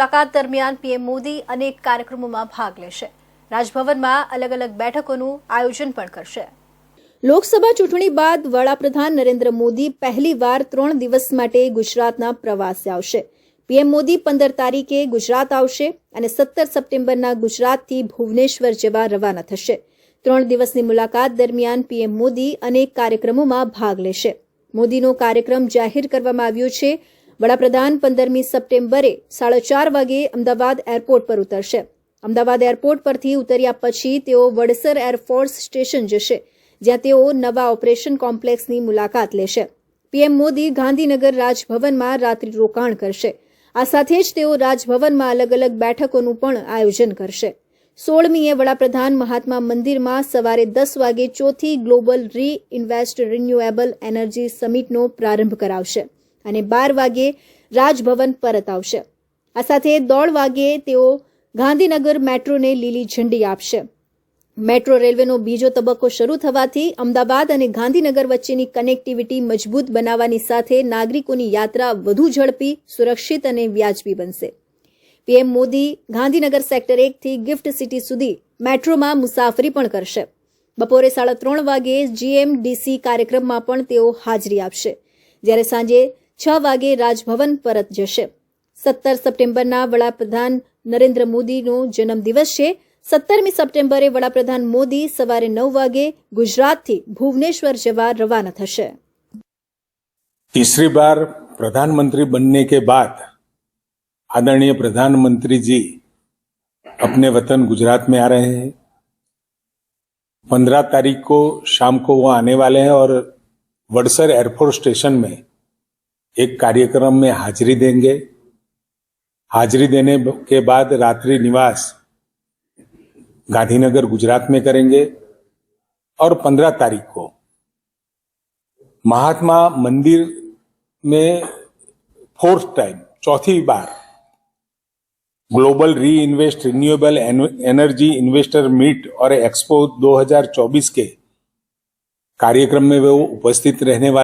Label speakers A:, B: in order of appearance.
A: મુલાકાત દરમિયાન પીએમ મોદી અનેક કાર્યક્રમોમાં ભાગ લેશે. રાજભવનમાં અલગ અલગ બેઠકોનું આયોજન પણ કરશે. લોકસભા ચૂંટણી બાદ વડાપ્રધાન નરેન્દ્ર મોદી પહેલીવાર ત્રણ દિવસ માટે ગુજરાતના પ્રવાસે આવશે. પીએમ મોદી પંદર તારીખે ગુજરાત આવશે અને સત્તર સપ્ટેમ્બરના ગુજરાતથી ભુવનેશ્વર જવા રવાના થશે. ત્રણ દિવસની મુલાકાત દરમિયાન પીએમ મોદી અનેક કાર્યક્રમોમાં ભાગ લેશે. મોદીનો કાર્યક્રમ જાહેર કરવામાં આવ્યો છે. વડાપ્રધાન પંદરમી સપ્ટેમ્બરે સાડા ચાર વાગે અમદાવાદ એરપોર્ટ પર ઉતરશે. અમદાવાદ એરપોર્ટ પરથી ઉતર્યા પછી તેઓ વડસર એરફોર્સ સ્ટેશન જશે, જ્યાં તેઓ નવા ઓપરેશન કોમ્પ્લેક્સની મુલાકાત લેશે. પીએમ મોદી ગાંધીનગર રાજભવનમાં રાત્રિ રોકાણ કરશે. આ સાથે જ તેઓ રાજભવનમાં અલગ અલગ બેઠકોનું પણ આયોજન કરશે. સોળમીએ વડાપ્રધાન મહાત્મા મંદિરમાં સવારે દસ વાગે ચોથી global re invest renewable energy સમિટનો પ્રારંભ કરાવશે. અને બાર વાગે રાજભવન પરત આવશે. આ સાથે દોઢ વાગે તેઓ ગાંધીનગર મેટ્રોને લીલી ઝંડી આપશે. મેટ્રો રેલવેનો બીજો તબક્કો શરૂ થવાથી અમદાવાદ અને ગાંધીનગર વચ્ચેની કનેક્ટિવિટી મજબૂત બનાવવાની સાથે નાગરિકોની યાત્રા વધુ ઝડપી, સુરક્ષિત અને વ્યાજબી બનશે. પીએમ મોદી ગાંધીનગર સેક્ટર એકથી ગિફ્ટ સિટી સુધી મેટ્રોમાં મુસાફરી પણ કરશે. બપોરે સાડા ત્રણ વાગે જીએમડીસી કાર્યક્રમમાં પણ તેઓ હાજરી આપશે. જ્યારે સાંજે છ વાગે રાજભવન પરત જશે સત્તર સપ્ટેમ્બરના વડાપ્રધાન નરેન્દ્ર મોદીનો જન્મદિવસ છે સત્તરમી સપ્ટેમ્બરે વડાપ્રધાન મોદી સવારે નવ વાગે ગુજરાતથી ભુવનેશ્વર જવા રવાના થશે
B: तीसरी बार प्रधानमंत्री बनने के बाद आदरणीय प्रधानमंत्री जी अपने वतन गुजरात में आ रहे हैं पंद्रह तारीख को शाम को वो आने वाले हैं और वडसर एयरपोर्ट स्टेशन में एक कार्यक्रम में हाजिरी देंगे। हाजिरी देने के बाद रात्रि निवास गांधीनगर गुजरात में करेंगे और पंद्रह तारीख को महात्मा मंदिर में फोर्थ टाइम, चौथी बार global re invest renewable energy investor meet और एक्सपो 2024 के कार्यक्रम में वे उपस्थित रहने वाले